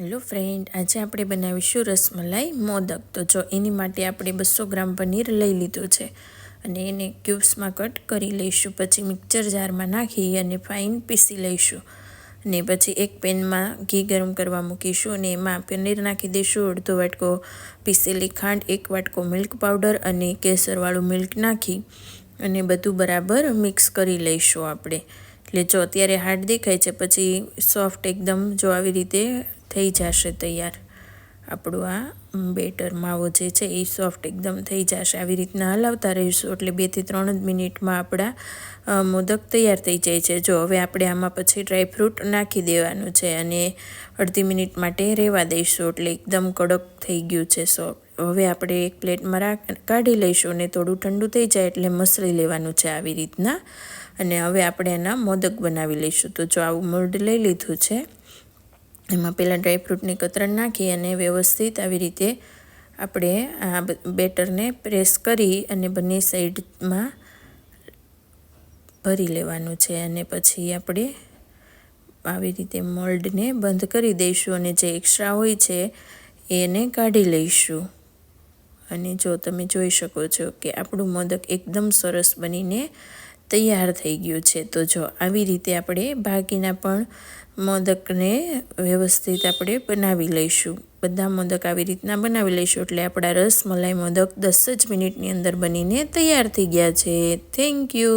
Hello friend આજે આપણે બનાવીશું રસમલાઈ મોદક. તો જો એની માટે આપણે બસો ગ્રામ પનીર લઈ લીધું છે અને એને ક્યુબ્સમાં કટ કરી લઈશું. પછી મિક્સર જારમાં નાખી અને ફાઇન પીસી લઈશું. અને પછી એક પેનમાં ઘી ગરમ કરવા મૂકીશું અને એમાં પનીર નાખી દઈશું. અડધો વાટકો પીસેલી ખાંડ, એક વાટકો મિલ્ક પાવડર અને કેસરવાળું મિલ્ક નાખી અને બધું બરાબર મિક્સ કરી લઈશું આપણે. એટલે જો અત્યારે હાર્ડ દેખાય છે, પછી સોફ્ટ એકદમ જો આવી રીતે થઈ જશે તૈયાર. આપણું આ બેટર માવો જે છે એ સોફ્ટ એકદમ થઈ જશે. આવી રીતના હલાવતા રહીશું એટલે બેથી ત્રણ જ મિનિટમાં આપણા મોદક તૈયાર થઈ જાય છે. જો હવે આપણે આમાં પછી ડ્રાયફ્રૂટ નાખી દેવાનું છે અને અડધી મિનિટ માટે રહેવા દઈશું એટલે એકદમ કડક થઈ ગયું છે સોફ્ટ હવે આપણે એક પ્લેટમાં રાખ, કાઢી લઈશું અને થોડું ઠંડુ થઈ જાય એટલે મસળી લેવાનું છે આવી રીતના. અને હવે આપણે એના મોદક બનાવી લઈશું. તો જો આવું મોલ્ડ લઈ લીધું છે એમાં પહેલાં ડ્રાયફ્રૂટની કતરણ નાખી અને વ્યવસ્થિત આવી રીતે આપણે આ બેટરને પ્રેસ કરી અને બંને સાઈડમાં ભરી લેવાનું છે અને પછી આપણે આવી રીતે મોલ્ડને બંધ કરી દઈશું અને જે એક્સ્ટ્રા હોય છે એને કાઢી લઈશું. અને જો તમે જોઈ શકો છો કે આપણું મોદક એકદમ સરસ બનીને તૈયાર થઈ ગયું છે. તો જો, આવી રીતે આપણે બાકીના પણ મોદકને વ્યવસ્થિત આપણે બનાવી લઈશું. બધા મોદક આવી રીતના બનાવી લઈશું. એટલે આપણા રસ મલાઈ મોદક દસ જ મિનિટની અંદર બનીને તૈયાર થઈ ગયા છે. Thank you